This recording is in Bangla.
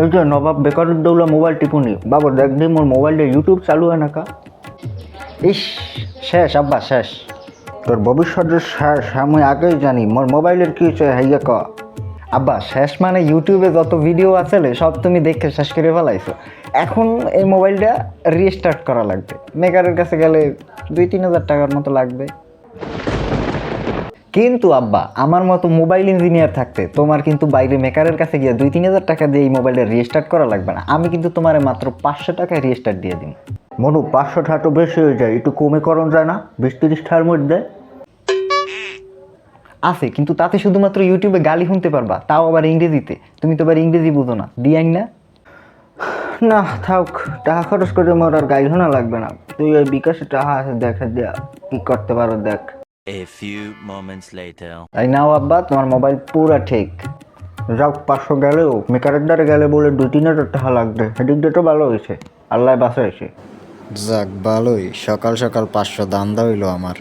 এই যে নবাব বেকারুদ্দৌলা মোবাইল টিপুনি বাবা, দেখ দি মোর মোবাইলে ইউটিউব চালু হয় না কা? ইস, শেষ, আব্বা, শেষ। তোর ভবিষ্যতের শেষ আমি আগেই জানি। মোর মোবাইলের কি হচ্ছে হাইয়া ক? আব্বা, শেষ মানে ইউটিউবে যত ভিডিও আছে সব তুমি দেখে শেষ করে ফেলাইছো। এখন এই মোবাইলটা রিস্টার্ট করা লাগবে। মেকারের কাছে গেলে দুই, তিন হাজার টাকার মতো লাগবে। কিন্তু আব্বা আমার মতো মোবাইল ইঞ্জিনিয়ার থাকতে তোমার কিন্তু বাইরে মেকারের কাছে গিয়ে দুই তিন হাজার টাকা দিয়ে এই মোবাইলটা রিস্টার্ট করা লাগবে না। আমি কিন্তু তোমার মাত্র পাঁচশো টাকায় রিস্টার্ট দিয়ে দিন মনু পাঁচশো টাকা তো বেশি হয়ে যায় একটু কমে করণ যায় না? বিশ তিরিশ টাকার মধ্যে? আছে কিন্তু তাতে শুধুমাত্র ইউটিউবে গালি শুনতে পারবা তাও আবার ইংরেজিতে। তুমি তো আবার ইংরেজি বুঝো না দিয়াই না? না থাক টাকা খরচ করে মোর আর গাইল শোনা লাগবে না। তুই ওই বিকাশে টাকা আছে দেখা দেয়া কি করতে পারো দেখ। A few moments later. তাই নাও আব্বা? তোমার মোবাইল পুরা ঠিক। যাক পাঁচশো গেলেও মেকারের দ্বারা গেলে বলে দুই তিনের টাকা লাগবে। সেদিক দিয়ে তো ভালো হয়েছে। আল্লাহ বাসাইছে যাক ভালোই। সকাল সকাল পাঁচশো দান্দা হইল আমার।